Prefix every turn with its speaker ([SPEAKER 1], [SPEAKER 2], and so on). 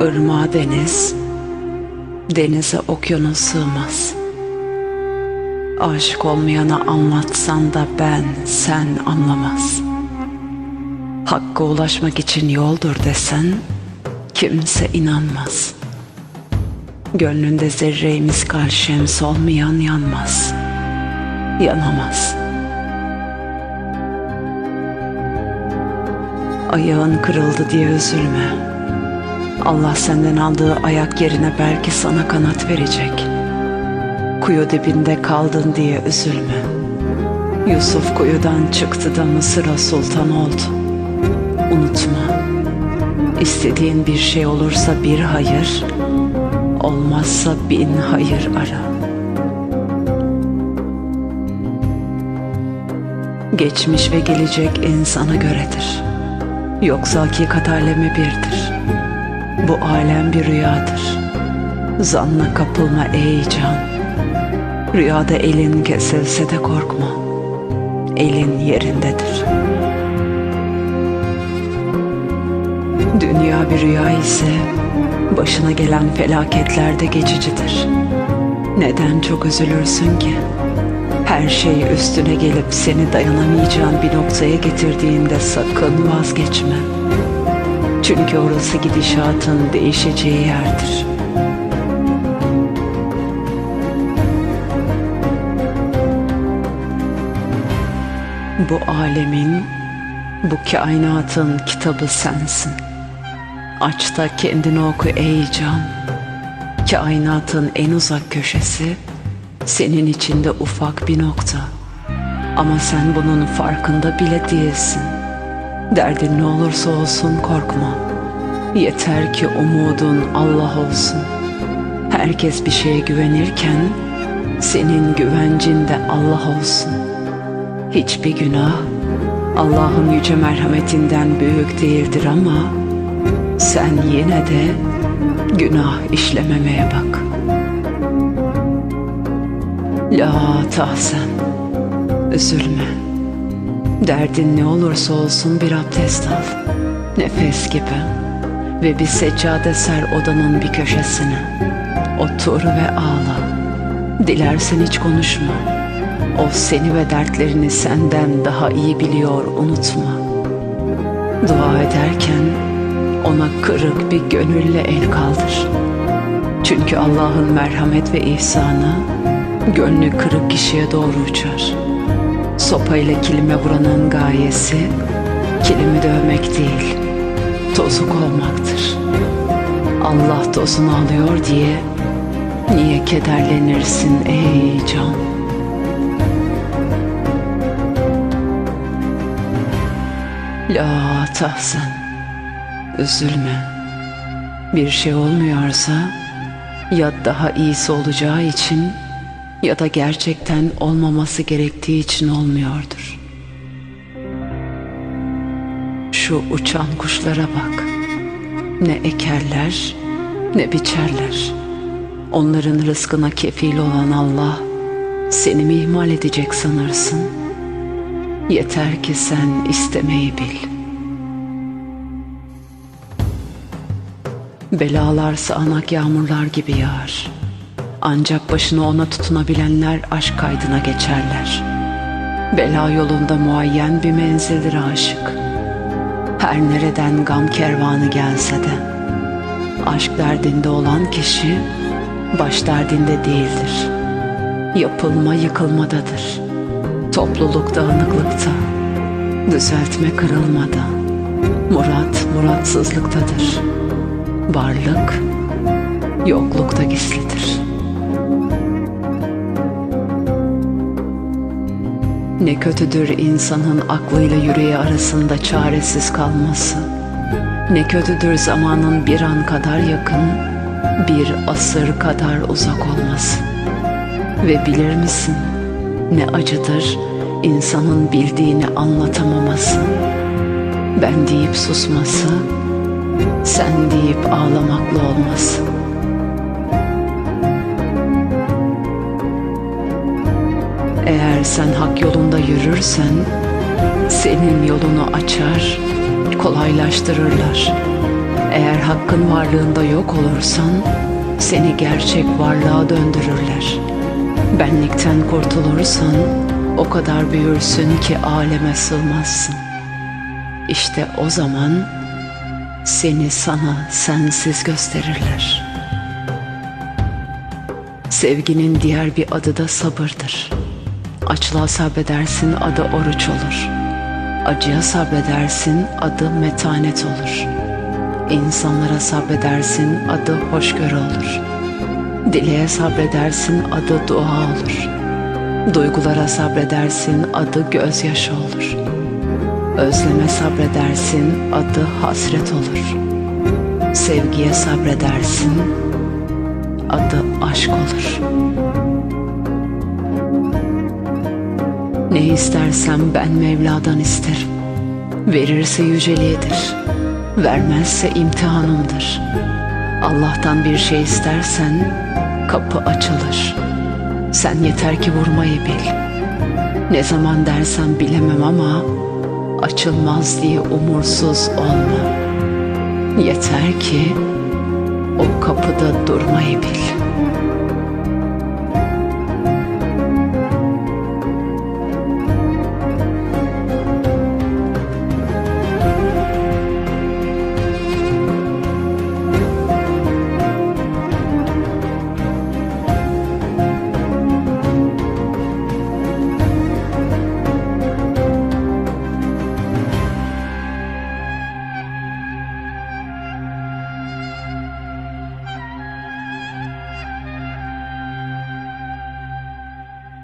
[SPEAKER 1] Irmağa deniz, denize okyanus sığmaz. Aşık olmayana anlatsan da ben, sen anlamaz. Hakka ulaşmak için yoldur desen, kimse inanmaz. Gönlünde zerre miskal olmayan yanmaz, yanamaz. Ayağın kırıldı diye üzülme. Allah senden aldığı ayak yerine belki sana kanat verecek. Kuyu dibinde kaldın diye üzülme. Yusuf kuyudan çıktı da Mısır'a sultan oldu. Unutma. İstediğin bir şey olursa bir hayır, olmazsa bin hayır ara. Geçmiş ve gelecek insana göredir. Yoksa hakikat alemi birdir. Bu alem bir rüyadır. Zanla kapılma ey can. Rüyada elin kesilse de korkma. Elin yerindedir. Dünya bir rüya ise başına gelen felaketler de geçicidir. Neden çok üzülürsün ki? Her şey üstüne gelip seni dayanamayacağın bir noktaya getirdiğinde sakın vazgeçme. Çünkü orası gidişatın değişeceği yerdir. Bu alemin, bu kainatın kitabı sensin. Aç da kendini oku ey can. Kainatın en uzak köşesi, senin içinde ufak bir nokta. Ama sen bunun farkında bile değilsin. Derdin ne olursa olsun korkma. Yeter ki umudun Allah olsun. Herkes bir şeye güvenirken senin güvencin de Allah olsun. Hiçbir günah Allah'ın yüce merhametinden büyük değildir ama sen yine de günah işlememeye bak. La tahsen, üzülme. Derdin ne olursa olsun bir abdest al. Nefes gibi. Ve bir seccade ser odanın bir köşesine. Otur ve ağla. Dilersen hiç konuşma. O seni ve dertlerini senden daha iyi biliyor unutma. Dua ederken ona kırık bir gönülle el kaldır. Çünkü Allah'ın merhamet ve ihsanı gönlü kırık kişiye doğru uçar. Sopayla kilime vuranın gayesi kilimi dövmek değil, tozuk olmaktır. Allah tozunu alıyor diye niye kederlenirsin ey can? La tahsen, üzülme. Bir şey olmuyorsa ya daha iyisi olacağı için ya da gerçekten olmaması gerektiği için olmuyordur. Şu uçan kuşlara bak. Ne ekerler ne biçerler. Onların rızkına kefil olan Allah seni mi ihmal edecek sanırsın? Yeter ki sen istemeyi bil. Belalar sağanak yağmurlar gibi yağar. Ancak başını ona tutunabilenler aşk kaydına geçerler. Bela yolunda muayyen bir menzildir aşık. Her nereden gam kervanı gelse de, aşk derdinde olan kişi baş derdinde değildir. Yapılma yıkılmadadır. Topluluk dağınıklıkta, düzeltme kırılmada. Murat muratsızlıktadır. Varlık yoklukta gizlidir. Ne kötüdür insanın aklıyla yüreği arasında çaresiz kalması. Ne kötüdür zamanın bir an kadar yakın, bir asır kadar uzak olması. Ve bilir misin ne acıdır insanın bildiğini anlatamaması. Ben deyip susması, sen deyip ağlamakla olması. Eğer sen hak yolunda yürürsen senin yolunu açar, kolaylaştırırlar. Eğer hakkın varlığında yok olursan seni gerçek varlığa döndürürler. Benlikten kurtulursan o kadar büyürsün ki aleme sığmazsın. İşte o zaman seni sana sensiz gösterirler. Sevginin diğer bir adı da sabırdır. Açlığa sabredersin adı oruç olur. Acıya sabredersin adı metanet olur. İnsanlara sabredersin adı hoşgörü olur. Dileğe sabredersin adı dua olur. Duygulara sabredersin adı gözyaşı olur. Özleme sabredersin adı hasret olur. Sevgiye sabredersin adı aşk olur. Ne istersem ben Mevla'dan isterim. Verirse yüceliğidir. Vermezse imtihanımdır. Allah'tan bir şey istersen kapı açılır. Sen yeter ki vurmayı bil. Ne zaman dersen bilemem ama açılmaz diye umursuz olma. Yeter ki o kapıda durmayı bil.